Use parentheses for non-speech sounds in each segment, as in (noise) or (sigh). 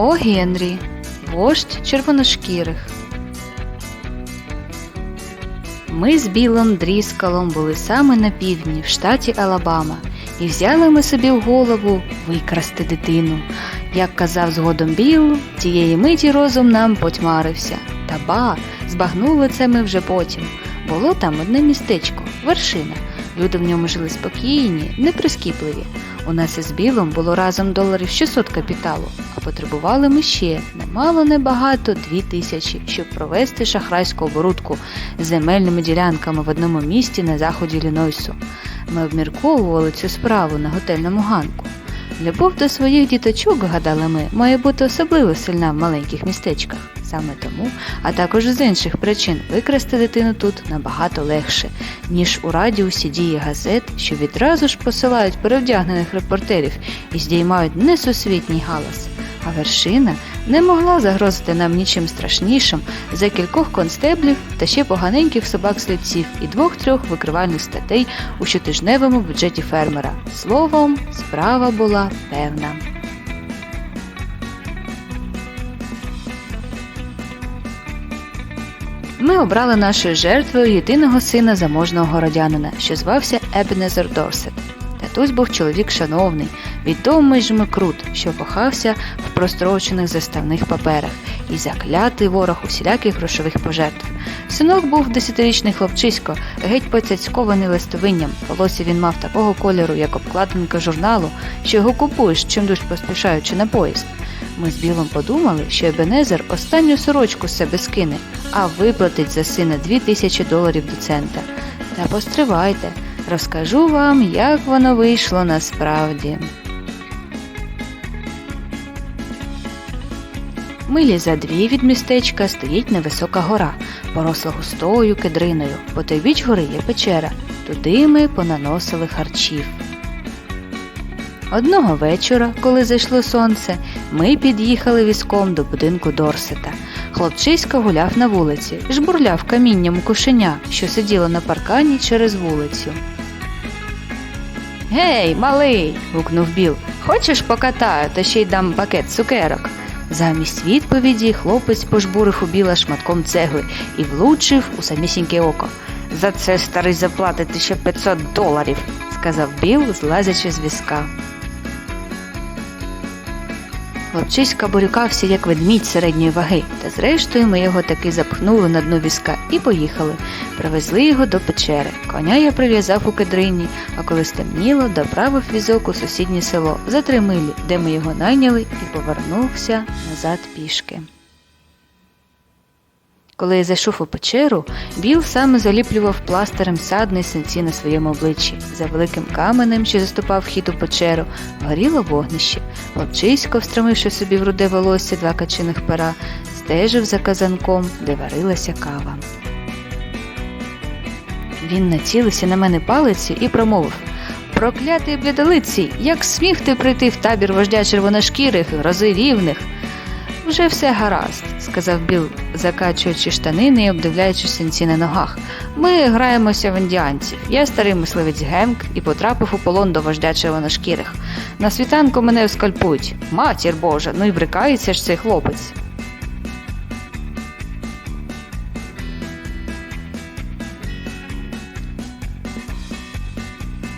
О Генрі, вождь червоношкірих. Ми з Білом Дріскалом були саме на півдні, в штаті Алабама, і взяли ми собі в голову викрасти дитину. Як казав згодом Біл, тієї миті розум нам потьмарився. Та ба, збагнули це ми вже потім. Було там одне містечко, вершина. Люди в ньому жили спокійні, неприскіпливі. У нас із білом було разом доларів 600 капіталу, а потребували ми ще немало небагато дві тисячі, щоб провести шахрайську оборудку з земельними ділянками в одному місті на заході Лінойсу. Ми обмірковували цю справу на готельному ганку. Любов до своїх діточок, гадали ми, має бути особливо сильна в маленьких містечках. Саме тому, а також з інших причин, викрасти дитину тут набагато легше, ніж у радіусі дії газет, що відразу ж посилають перевдягнених репортерів і здіймають несусвітній галас. А вершина не могла загрозити нам нічим страшнішим за кількох констеблів та ще поганеньких собак-слідців і двох-трьох викривальних статей у щотижневому бюджеті фермера. Словом, справа була певна. Ми обрали нашою жертвою єдиного сина заможного городянина, що звався Ебенезер Дорсет. Татусь був чоловік шановний, відомий жмикрут, що кохався в прострочених заставних паперах і заклятий ворог усіляких грошових пожертв. Синок був десятирічний хлопчисько, геть поцяцькований листовинням. Волосся він мав такого кольору, як обкладинка журналу, що його купуєш, чимдуж поспішаючи на поїзд. Ми з Білом подумали, що Ебенезер останню сорочку з себе скине, а виплатить за сина дві тисячі доларів до цента. Та постривайте, розкажу вам, як воно вийшло насправді. Милі за дві від містечка стоїть невисока гора, поросла густою кедриною. По той біч гори є печера. Туди ми понаносили харчів. Одного вечора, коли зайшло сонце, ми під'їхали візком до будинку Дорсета. Хлопчисько гуляв на вулиці, жбурляв камінням кошеня, що сиділо на паркані через вулицю. Гей, малий. гукнув Біл. Хочеш покатаю, та ще й дам пакет цукерок. Замість відповіді хлопець пожбурив у біла шматком цегли і влучив у самісіньке око. За це старий заплатить ще 500 доларів, сказав Біл, злазячи з візка. Хлопчиська борюкався, як ведмідь середньої ваги, та зрештою ми його таки запхнули на дно візка і поїхали. Привезли його до печери. Коня я прив'язав у кедрині, а коли стемніло, доправив візок у сусіднє село за три милі, де ми його найняли, і повернувся назад пішки. Коли я зайшов у печеру, Біл саме заліплював пластирем садний синці на своєму обличчі. За великим каменем, що заступав вхід у печеру, горіло вогнище. Хлопчисько, встромивши собі в руде волосся два качиних пера, стежив за казанком, де варилася кава. Він націлився на мене палиці і промовив Проклятий блядолиці, як сміх ти прийти в табір вождя червоношкірих, грози рівних. Вже все гаразд, сказав Біл, закачуючи штанини і обдивляючи синці на ногах. Ми граємося в індіанців. Я старий мисливець Гемк і потрапив у полон до вождя червоношкірих. На світанку мене скальпують. Матір Божа, ну і брикається ж цей хлопець.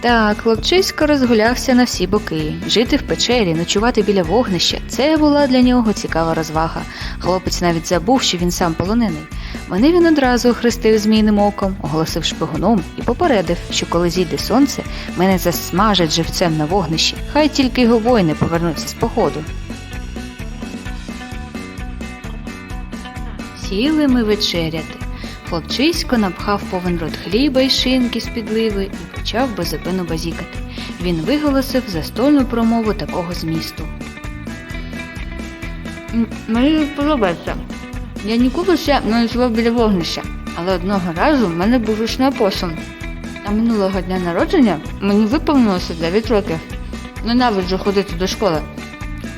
Так, хлопчисько розгулявся на всі боки. Жити в печері, ночувати біля вогнища це була для нього цікава розвага. Хлопець навіть забув, що він сам полонений. Мене він одразу охрестив змійним оком, оголосив шпигуном і попередив, що коли зійде сонце, мене засмажать живцем на вогнищі. Хай тільки його воїни повернуться з походу. Сіли ми вечеряти. Хлопчисько напхав повен рот хліба й шинки з підливи і почав беззупину базікати. Він виголосив застольну промову такого змісту. Мені подобається. Я ніколи ще не ночував біля вогнища, але одного разу в мене був ручний посум. А минулого дня народження мені виповнилося 9 років. Ненавиджу ходити до школи.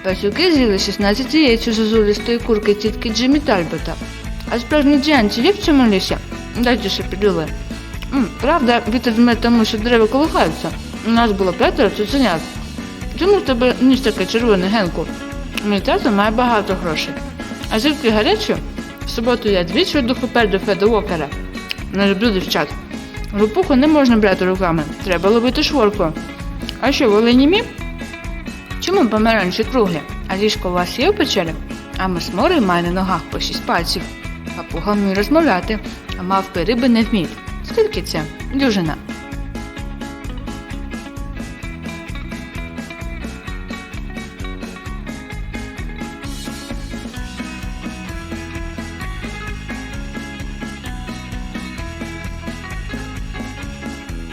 Пасюки з'їли 16 яєць у зазулістої курки тітки Джиммі Тальбота. А справжні джанці є в цьому лісі? Дайте ще підлили. Правда, вітер дме тому, що дерева колихаються. У нас було п'ятеро цуценят. Чому в тебе ніж таке червоне, Генку? Мій тато має багато грошей. А звідки гарячі? В суботу я двічі вперед до Феда Уокера. Не люблю дівчат. Лопуху не можна брати руками, треба ловити шворку. А що, ви німі? Чому помаранчі круглі? А ліжко у вас є в печері? А масмори має на ногах по шість пальців. Папуга вміє розмовляти, а мавпи риби не вміють. Скільки це? Дюжина.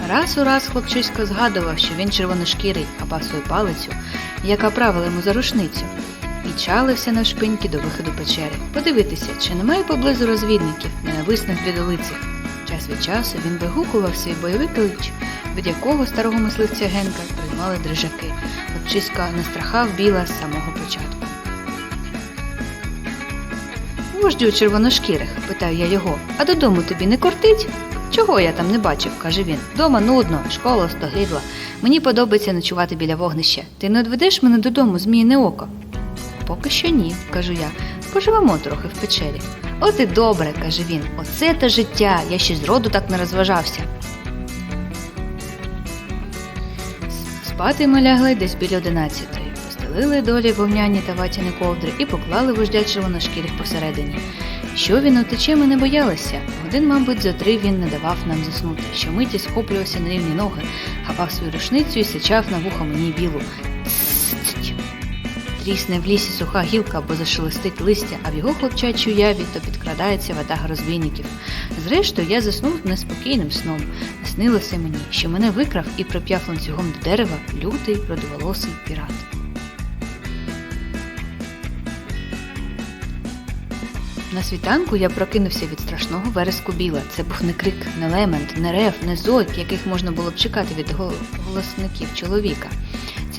Раз у раз хлопчисько згадував, що він червоношкірий, хапав свою палицю, яка правила йому за рушницю, і чалився навшпиньки до виходу печери. Подивитися, чи немає поблизу розвідників, ненависних бідолицях. Час від часу він вигукував свій бойовий клич, від якого старого мисливця Генка приймали дрижаки. Хлопчисько настрахав біла з самого початку. Вождю червоношкірих, питав я його, а додому тобі не кортить? Чого я там не бачив, каже він. Дома нудно, школа стогидла. Мені подобається ночувати біля вогнища. Ти не одведеш мене додому, зміїне око? Поки що ні, кажу я. Поживемо трохи в печері. От і добре, каже він. Оце та життя, я ще зроду так не розважався. Спати ми лягли десь біля одинадцятої. Постелили долі вогняні та ватяні ковдри і поклали вождя червоношкірих посередині. Що він утече, ми не боялися. Годин, мабуть, за три він не давав нам заснути. Щомиті схоплювався на рівні ноги, хапав свою рушницю і сичав на вухо мені білу. Трісне в лісі суха гілка або зашелестить листя, а в його хлопчачій уяві то підкрадається ватага розбійників. Зрештою, я заснув неспокійним сном. Снилося мені, що мене викрав і прип'яв ланцюгом до дерева лютий родоволосий пірат. На світанку я прокинувся від страшного вереску біла. Це був не крик, не лемент, не рев, не зойк, яких можна було б чекати від голосників чоловіка.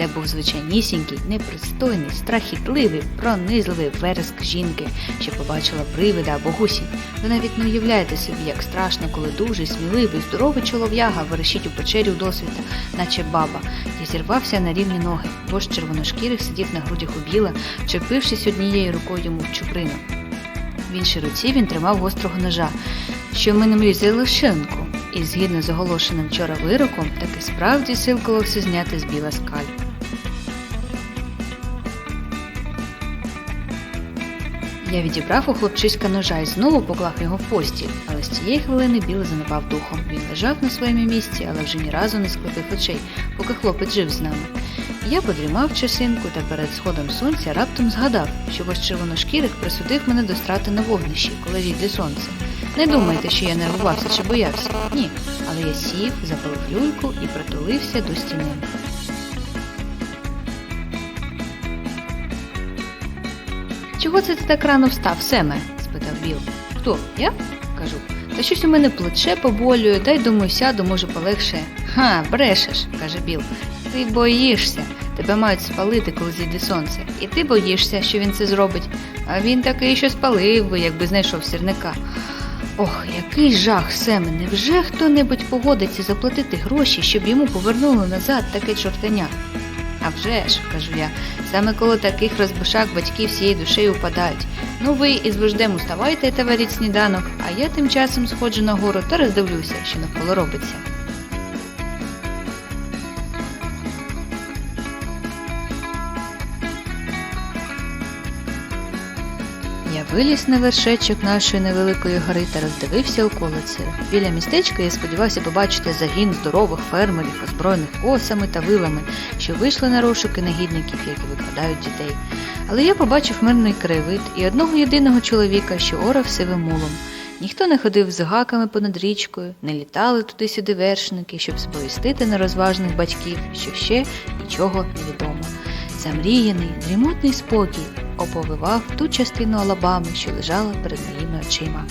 Це був звичайнісінький, непристойний, страхітливий, пронизливий вереск жінки, що побачила привида або гусінь. Ви навіть не уявляєте собі, як страшно, коли дуже сміливий, здоровий чолов'яга верещить у печері досвіта, наче баба. Я зірвався на рівні ноги. Вождь червоношкірих сидів на грудях у біла, вчепившись однією рукою йому в чуприну. В іншій руці він тримав гострого ножа, що минем різали шинку, і згідно з оголошеним вчора вироком, таки справді силкувався зняти з біла скальп. Я відібрав у хлопчиська ножа і знову поклав його в постіль, але з цієї хвилини білий занепав духом. Він лежав на своєму місці, але вже ні разу не склепив очей, поки хлопець жив з нами. Я подрімав часинку та перед сходом сонця раптом згадав, що ваш червоношкірих присудив мене до страти на вогнищі, коли зійде сонце. Не думайте, що я нервувався чи боявся. Ні. Але я сів, запалив люльку і притулився до стіни. Чого це ти так рано встав, Семе? спитав Біл. Хто? Я? кажу. Та щось у мене плече поболює, дай думаю, сяду, може полегше. Ха, брешеш, каже Біл. Ти боїшся. Тебе мають спалити, коли зійде сонце. І ти боїшся, що він це зробить. А він такий, що спалив би, якби знайшов сірника. Ох, який жах, Семе, невже хто-небудь погодиться заплатити гроші, щоб йому повернули назад таке чортеня? А вже ж, кажу я, саме коло таких розбишак батьки всією душею упадають. Ну ви із вождем уставайте та варіть сніданок, а я тим часом сходжу на гору та роздивлюся, що навколо робиться. Виліз на вершечок нашої невеликої гори та роздивився околиці. Біля містечка я сподівався побачити загін здорових фермерів, озброєних косами та вилами, що вийшли на розшуки негідників, які викрадають дітей. Але я побачив мирний краєвид і одного єдиного чоловіка, що орав сивим мулом. Ніхто не ходив з гаками понад річкою, не літали туди-сюди вершники, щоб сповістити нерозважних батьків, що ще нічого не відомо. Замріяний, дрімотний спокій оповивав ту частину Алабами, що лежала перед моїми очима.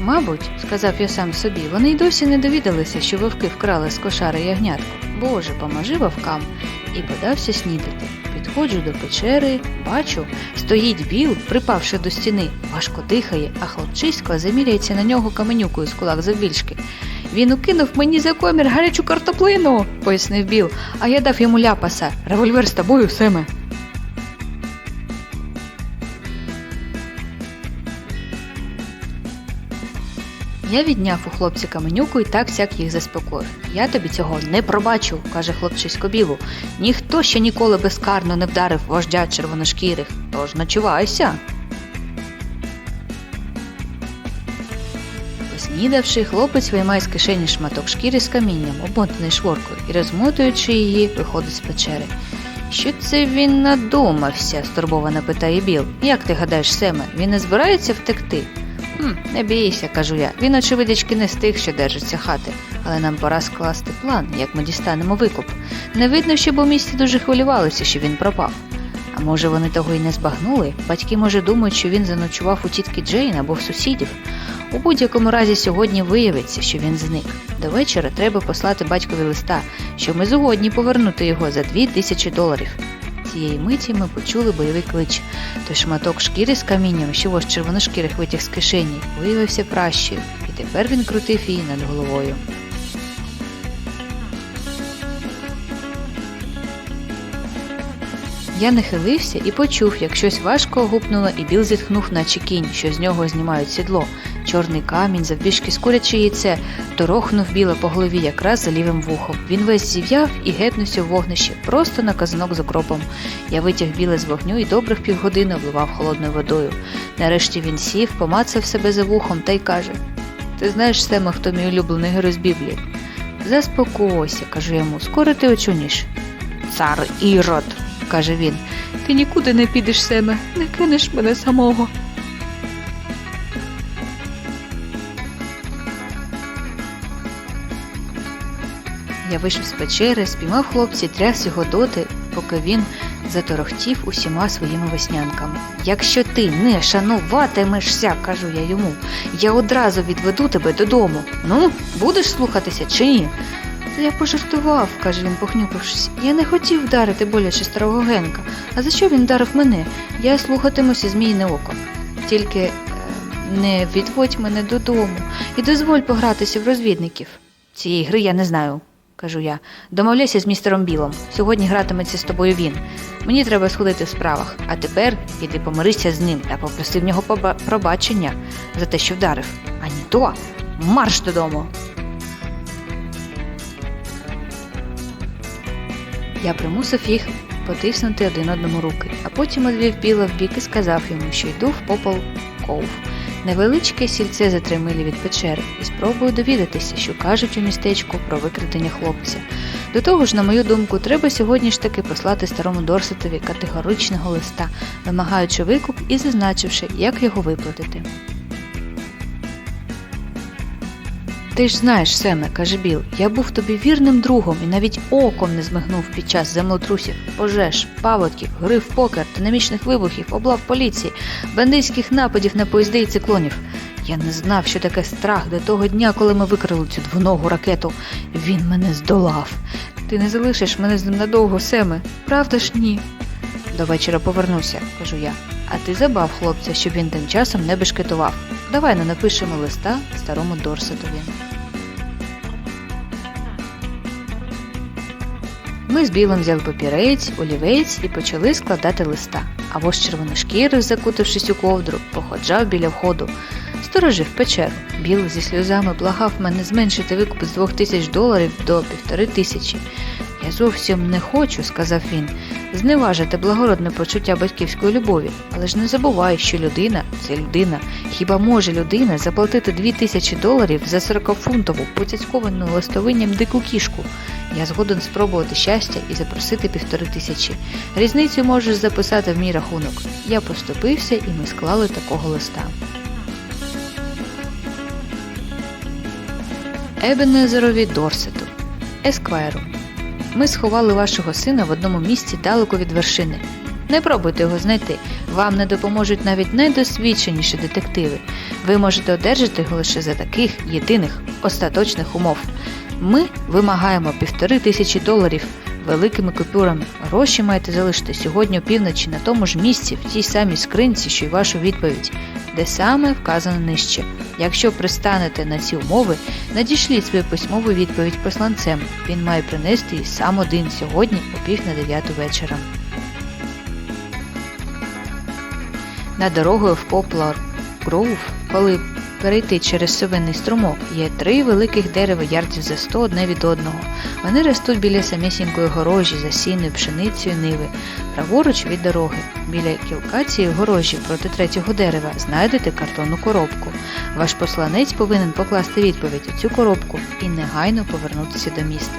Мабуть, сказав я сам собі, вони й досі не довідалися, що вовки вкрали з кошари ягнятку. Боже, поможи вовкам, і подався снідати. Підходжу до печери, бачу, стоїть біл, припавши до стіни, важко дихає, а хлопчисько заміряється на нього каменюкою з кулак завбільшки. Він укинув мені за комір гарячу картоплину, пояснив Біл, а я дав йому ляпаса. Револьвер з тобою, Семе. Я відняв у хлопця каменюку і так сяк їх заспокоїв. Я тобі цього не пробачу, каже хлопчисько білу. Ніхто ще ніколи безкарно не вдарив вождя червоношкірих, тож начувайся. Поснідавши, хлопець виймає з кишені шматок шкіри з камінням, обмотаний шворкою, і розмотуючи її, виходить з печери. Що це він надумався? стурбовано питає Біл. Як ти гадаєш, Семе, він не збирається втекти? Хм, не бійся, кажу я. Він, очевидячки, не з тих, що держиться хати, але нам пора скласти план, як ми дістанемо викуп. Не видно, щоб у місті дуже хвилювалися, що він пропав. А може вони того й не збагнули? Батьки, може, думають, що він заночував у тітки Джейн або в сусідів. У будь-якому разі сьогодні виявиться, що він зник. До вечора треба послати батькові листа, що ми згодні повернути його за дві тисячі доларів. Цієї миті ми почули бойовий клич. Той шматок шкіри з камінням, що вож червоношкірих витяг з кишені, виявився пращою, і тепер він крутив її над головою. Я нахилився і почув, як щось важко гупнуло, і Біл зітхнув, наче кінь, що з нього знімають сідло. Чорний камінь, завбільшки з куряче яйце, торохнув біла по голові якраз за лівим вухом. Він весь зів'яв і гепнувся в вогнище, просто на казанок з окропом. Я витяг біле з вогню і добрих півгодини обливав холодною водою. Нарешті він сів, помацав себе за вухом та й каже: Ти знаєш, Сема, хто мій улюблений герой з Біблії? Заспокойся, кажу йому, скоро ти очуніш. Цар Ірод, каже він. Ти нікуди не підеш, Семе, не кинеш мене самого. Я вийшов з печери, спіймав хлопця тряс його доти, поки він заторохтів усіма своїми веснянками. Якщо ти не шануватимешся, кажу я йому, я одразу відведу тебе додому. Ну, будеш слухатися чи ні? Та я пожартував, каже він, похнюпившись. Я не хотів вдарити боляче старого Генка. А за що він вдарив мене? Я слухатимуся змійне око. Тільки е, не відводь мене додому і дозволь погратися в розвідників. Цієї гри я не знаю, кажу я. Домовляйся з містером Білом. Сьогодні гратиметься з тобою він. Мені треба сходити в справах, а тепер іди помирися з ним та попроси в нього пробачення за те, що вдарив. А ні то марш додому. Я примусив їх потиснути один одному руки, а потім одвів біла в бік і сказав йому, що йду в попол ков. Невеличке сільце за три милі від печери і спробую довідатися, що кажуть у містечку про викрадення хлопця. До того ж, на мою думку, треба сьогодні ж таки послати старому Дорсетові категоричного листа, вимагаючи викуп і зазначивши, як його виплатити. Ти ж знаєш, Семе, каже Біл, я був тобі вірним другом і навіть оком не змигнув під час землетрусів, пожеж, паводків, гри в покер, динамічних вибухів, облав поліції, бандитських нападів на поїзди і циклонів. Я не знав, що таке страх до того дня, коли ми викрили цю двоногу ракету. Він мене здолав. Ти не залишиш мене з ним надовго, Семе, правда ж ні? До вечора повернуся, кажу я. А ти забав хлопця, щоб він тим часом не бешкетував. Давай не напишемо листа старому Дорсетові. Ми з білом взяли папірець, олівець і почали складати листа. А вож червоношкірий, закутавшись у ковдру, походжав біля входу. Сторожив печеру. Біл зі сльозами благав мене зменшити викуп з двох тисяч доларів до півтори тисячі. Я зовсім не хочу, сказав він, зневажити благородне почуття батьківської любові. Але ж не забувай, що людина це людина. Хіба може людина заплатити дві тисячі доларів за 40-фунтову поцяцьковану листовинням дику кішку? Я згоден спробувати щастя і запросити півтори тисячі. Різницю можеш записати в мій рахунок. Я поступився і ми склали такого листа. Ебенезерові Дорсету, Есквайру. Ми сховали вашого сина в одному місці далеко від вершини. Не пробуйте його знайти. Вам не допоможуть навіть найдосвідченіші детективи. Ви можете одержати його лише за таких єдиних остаточних умов. Ми вимагаємо півтори тисячі доларів. Великими купюрами. Гроші маєте залишити сьогодні опівночі на тому ж місці, в тій самій скринці, що й вашу відповідь, де саме вказано нижче. Якщо пристанете на ці умови, надішліть свою письмову відповідь посланцем. Він має принести її сам один сьогодні о пів на дев'яту вечора. На дорогою в Поплар Гроув, коли перейти через совинний струмок, є три великих дерева ярдів за 100 одне від одного. Вони ростуть біля самісінької горожі, засіною пшеницею ниви, праворуч від дороги. Біля кілка цієї горожі проти третього дерева знайдете картонну коробку. Ваш посланець повинен покласти відповідь у цю коробку і негайно повернутися до міста.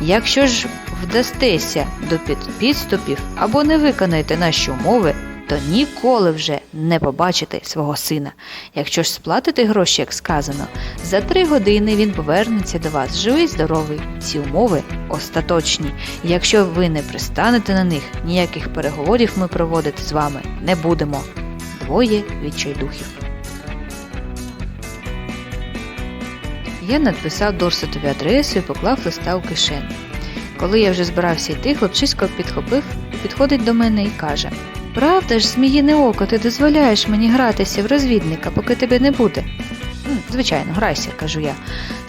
Якщо ж вдастеся до підступів або не виконаєте наші умови, то ніколи вже не побачите свого сина. Якщо ж сплатите гроші, як сказано, за три години він повернеться до вас живий, здоровий. Ці умови остаточні. Якщо ви не пристанете на них, ніяких переговорів ми проводити з вами не будемо. Двоє відчайдухів. Я надписав Дорсетові адресу і поклав листа у кишеню. Коли я вже збирався йти, хлопчисько підхопив, підходить до мене і каже: Правда ж, зміїне око, ти дозволяєш мені гратися в розвідника, поки тебе не буде. Звичайно, грайся, кажу я.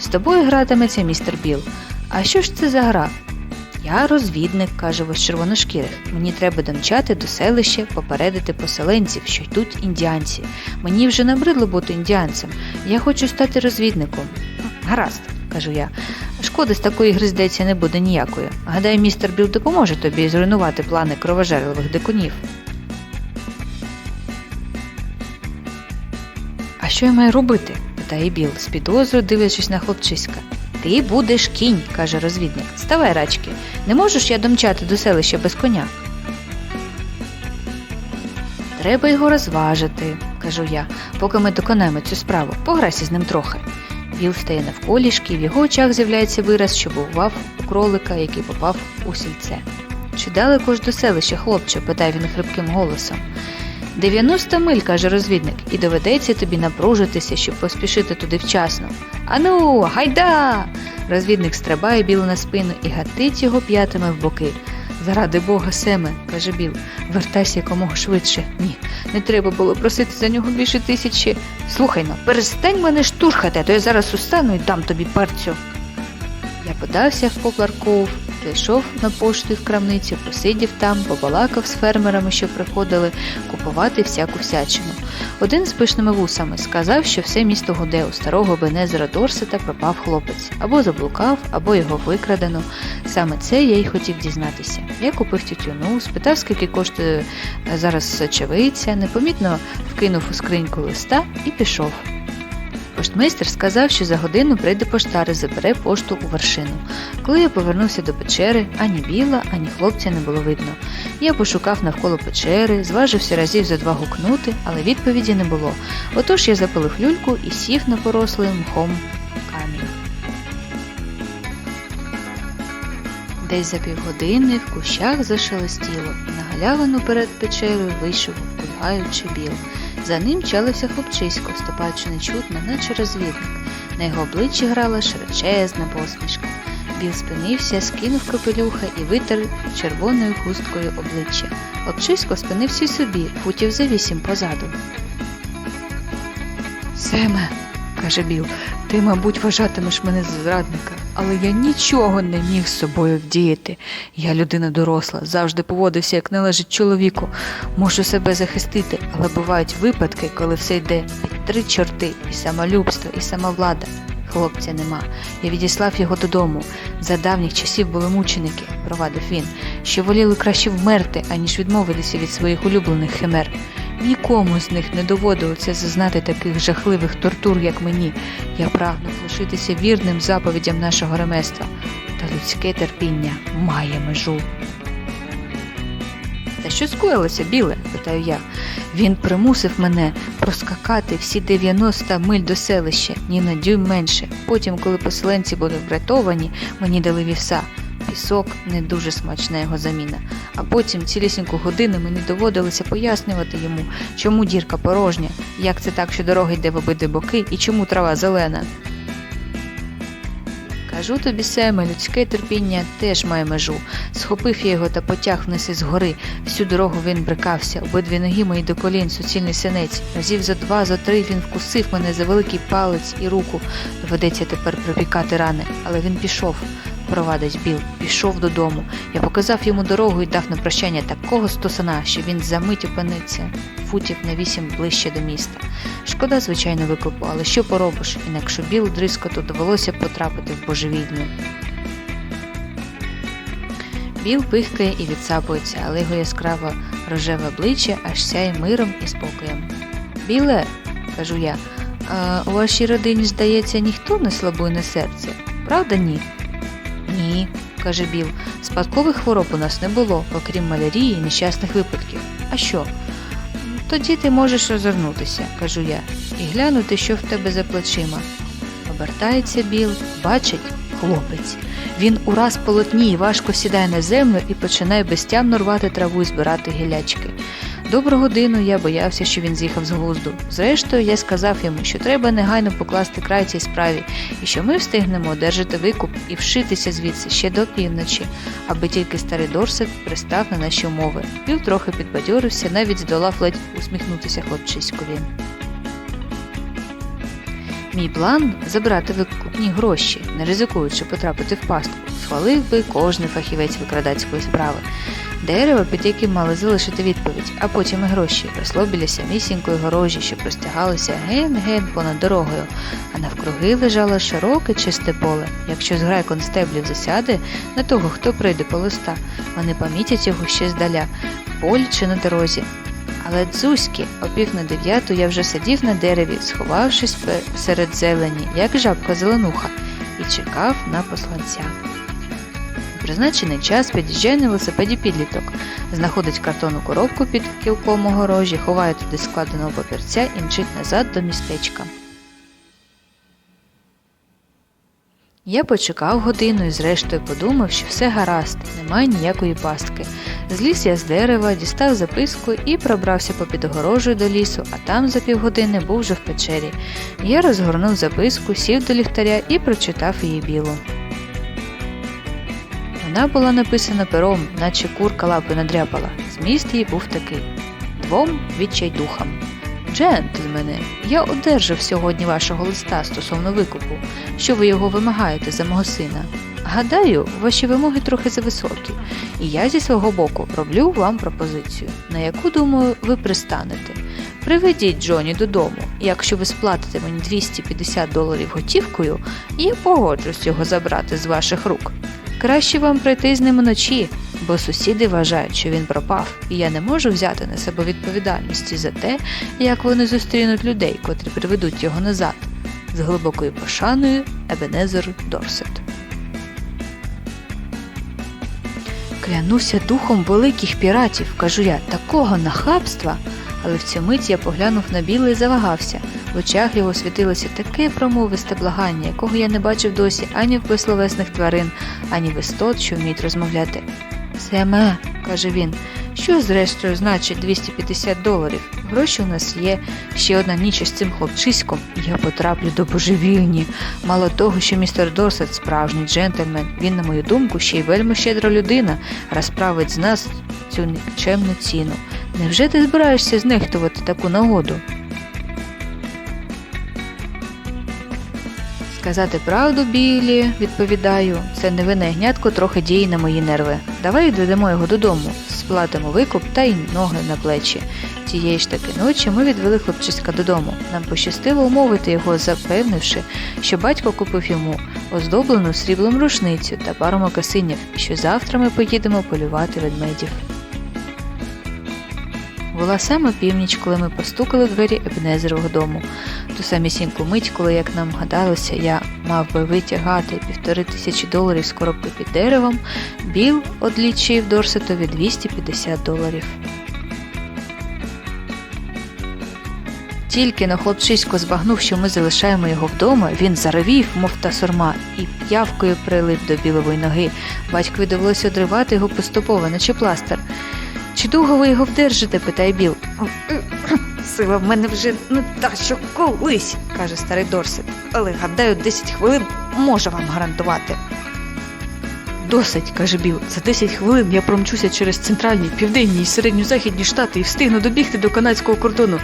З тобою гратиметься містер Біл. А що ж це за гра? Я розвідник, каже вось червоношкірих. Мені треба домчати до селища, попередити поселенців, що йдуть індіанці. Мені вже набридло бути індіанцем. Я хочу стати розвідником. Гаразд, кажу я. Шкоди з такої гри, здається, не буде ніякої. Гадаю, містер Біл допоможе тобі зруйнувати плани кровожерливих дикунів. Що я маю робити? питає Біл, з підозрою дивлячись на хлопчиська. Ти будеш кінь, каже розвідник. Ставай, рачки, не можеш я домчати до селища без коня. Треба його розважити, кажу я, поки ми доконаємо цю справу. Пограйся з ним трохи. Біл стає навколішки, в його очах з'являється вираз, що бував у кролика, який попав у сільце. Чи далеко ж до селища, хлопче? питає він хрипким голосом. 90 миль, каже розвідник, і доведеться тобі напружитися, щоб поспішити туди вчасно. Ану, гайда! Розвідник стрибає білу на спину і гатить його п'ятами в боки. Заради Бога, Семе, каже Біл, вертайся якомога швидше. Ні, не треба було просити за нього більше тисячі. Слухай ну, перестань мене штурхати, а то я зараз устану і дам тобі парцю. Я подався в Поплар Коув, зайшов на пошту і в крамницю, посидів там, побалакав з фермерами, що приходили купувати всяку всячину. Один з пишними вусами сказав, що все місто гуде у старого Бенезера Дорсета пропав хлопець, або заблукав, або його викрадено. Саме це я й хотів дізнатися. Я купив тютюну, спитав, скільки коштує е, зараз сочевиця, непомітно вкинув у скриньку листа і пішов. Поштмейстер сказав, що за годину прийде поштар і забере пошту у вершину. Коли я повернувся до печери, ані біла, ані хлопця не було видно. Я пошукав навколо печери, зважився разів за два гукнути, але відповіді не було. Отож я запалив люльку і сів на порослий мхом камінь. Десь за півгодини в кущах зашелестіло, і на галявину перед печерою вийшов, кульгаючи біл. За ним чалився хлопчисько, ступаючи нечутно, наче розвідник. На його обличчі грала широчезна посмішка. Біл спинився, скинув капелюха і витер червоною хусткою обличчя. Хлопчисько спинився й собі, футів за вісім позаду. Семе, каже Біл, ти, мабуть, вважатимеш мене за зрадника, але я нічого не міг з собою вдіяти. Я людина доросла, завжди поводився, як належить чоловіку. Можу себе захистити, але бувають випадки, коли все йде під три чорти, і самолюбство, і самовлада. Хлопця нема. Я відіслав його додому. За давніх часів були мученики, провадив він, що воліли краще вмерти, аніж відмовитися від своїх улюблених химер. Нікому з них не доводилося зазнати таких жахливих тортур, як мені. Я прагнув лишитися вірним заповідям нашого ремества. Та людське терпіння має межу. Та що скоїлося, біле? питаю я. Він примусив мене проскакати всі 90 миль до селища, ні на дюйм менше. Потім, коли поселенці були врятовані, мені дали вівса. Пісок не дуже смачна його заміна. А потім цілісіньку годину мені доводилося пояснювати йому, чому дірка порожня, як це так, що дорога йде в обидві боки і чому трава зелена. Кажу тобі, Семе, людське терпіння теж має межу. Схопив я його та потяг вниз із гори. Всю дорогу він брикався, обидві ноги мої до колін, суцільний синець. Разів за два, за три він вкусив мене за великий палець і руку. Доведеться тепер пропікати рани, але він пішов. Провадить Біл, пішов додому. Я показав йому дорогу і дав на прощання такого стосана, що він за мить опиниться футів на вісім ближче до міста. Шкода, звичайно, викупу, але що поробиш, інакше Біл дрискоту довелося потрапити в божевільню. Біл пихкає і відсапується, але його яскраво рожеве обличчя аж сяє миром і спокоєм. Біле, кажу я, у вашій родині, здається, ніхто не слабує серце, правда ні? Ні, каже Біл, спадкових хвороб у нас не було, окрім малярії і нещасних випадків. А що? Тоді ти можеш розвернутися, кажу я, і глянути, що в тебе за плечима. Обертається Біл, бачить хлопець. Він ураз полотніє, важко сідає на землю і починає безтямно рвати траву і збирати гілячки. Добру годину я боявся, що він з'їхав з глузду. Зрештою, я сказав йому, що треба негайно покласти край цій справі, і що ми встигнемо одержати викуп і вшитися звідси ще до півночі, аби тільки старий Дорсет пристав на наші умови. Біл трохи підбадьорився, навіть здолав ледь усміхнутися хлопчиськові. Мій план забрати викупні гроші, не ризикуючи потрапити в пастку, схвалив би кожний фахівець викрадацької справи. Дерево, під яким мали залишити відповідь, а потім і гроші, росло біля самісінької горожі, що простягалося ген-ген понад дорогою, а навкруги лежало широке чисте поле. Якщо зграй констеблів засяде на того, хто прийде по листа, вони помітять його ще здаля, полі чи на дорозі. Але дзузьки, о пів на дев'яту я вже сидів на дереві, сховавшись серед зелені, як жабка зеленуха, і чекав на посланця. Призначений час під'їжджає на велосипеді підліток, знаходить картонну коробку під кілком огорожі, ховає туди складеного папірця і мчить назад до містечка. Я почекав годину і зрештою подумав, що все гаразд, немає ніякої пастки. Зліз я з дерева, дістав записку і пробрався попід огорожею до лісу, а там за півгодини був вже в печері. Я розгорнув записку, сів до ліхтаря і прочитав її білу. Вона була написана пером, наче курка лапи надряпала. Зміст її був такий двом відчайдухам. Джентльмени, я одержав сьогодні вашого листа стосовно викупу. Що ви його вимагаєте за мого сина? Гадаю, ваші вимоги трохи зависокі, і я зі свого боку роблю вам пропозицію, на яку, думаю, ви пристанете. Приведіть Джоні додому. Якщо ви сплатите мені 250 доларів готівкою, я погоджусь його забрати з ваших рук. Краще вам прийти з ним уночі, бо сусіди вважають, що він пропав, і я не можу взяти на себе відповідальності за те, як вони зустрінуть людей, котрі приведуть його назад. З глибокою пошаною Ебенезер Дорсет. Клянуся духом великих піратів, кажу я, такого нахабства. Але в цю мить я поглянув на біле і завагався. В очах його світилося таке промовисте благання, якого я не бачив досі ані в безсловесних тварин, ані в істот, що вміють розмовляти. Семе, каже він, що зрештою значить 250 доларів? Гроші у нас є. Ще одна ніч із цим хлопчиськом, і я потраплю до божевільні. Мало того, що містер Дорсет справжній джентльмен, він, на мою думку, ще й вельми щедра людина, розправить з нас цю нікчемну ціну. Невже ти збираєшся знехтувати таку нагоду? Сказати правду, Білі, відповідаю, це невинне ягнятко трохи діє на мої нерви. Давай доведемо його додому, сплатимо викуп та й ноги на плечі. Тієї ж таки ночі ми відвели хлопчиська додому. Нам пощастило умовити його, запевнивши, що батько купив йому оздоблену сріблом рушницю та пару мокасинів, що завтра ми поїдемо полювати ведмедів. Була саме північ, коли ми постукали в двері Ебнезерового дому. Ту самісіньку мить, коли, як нам гадалося, я мав би витягати півтори тисячі доларів з коробки під деревом, Біл одлічив Дорсетові 250 доларів. Тільки на хлопчисько збагнув, що ми залишаємо його вдома, він заревів, мов та сурма, і п'явкою прилип до білової ноги. Батькові довелося одривати його поступово, наче пластир. Чи довго ви його вдержите? питає Біл. (clears throat) Сила в мене вже не та, що колись, каже старий Дорсет. Але гадаю, 10 хвилин може вам гарантувати. Досить, каже Біл. За 10 хвилин я промчуся через центральні, південні і середньо-західні штати і встигну добігти до канадського кордону.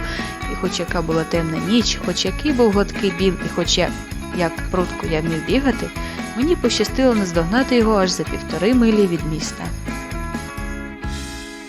І хоч яка була темна ніч, хоч який був гладкий біл, і хоч я, як прудко я вмів бігати, мені пощастило наздогнати його аж за півтори милі від міста.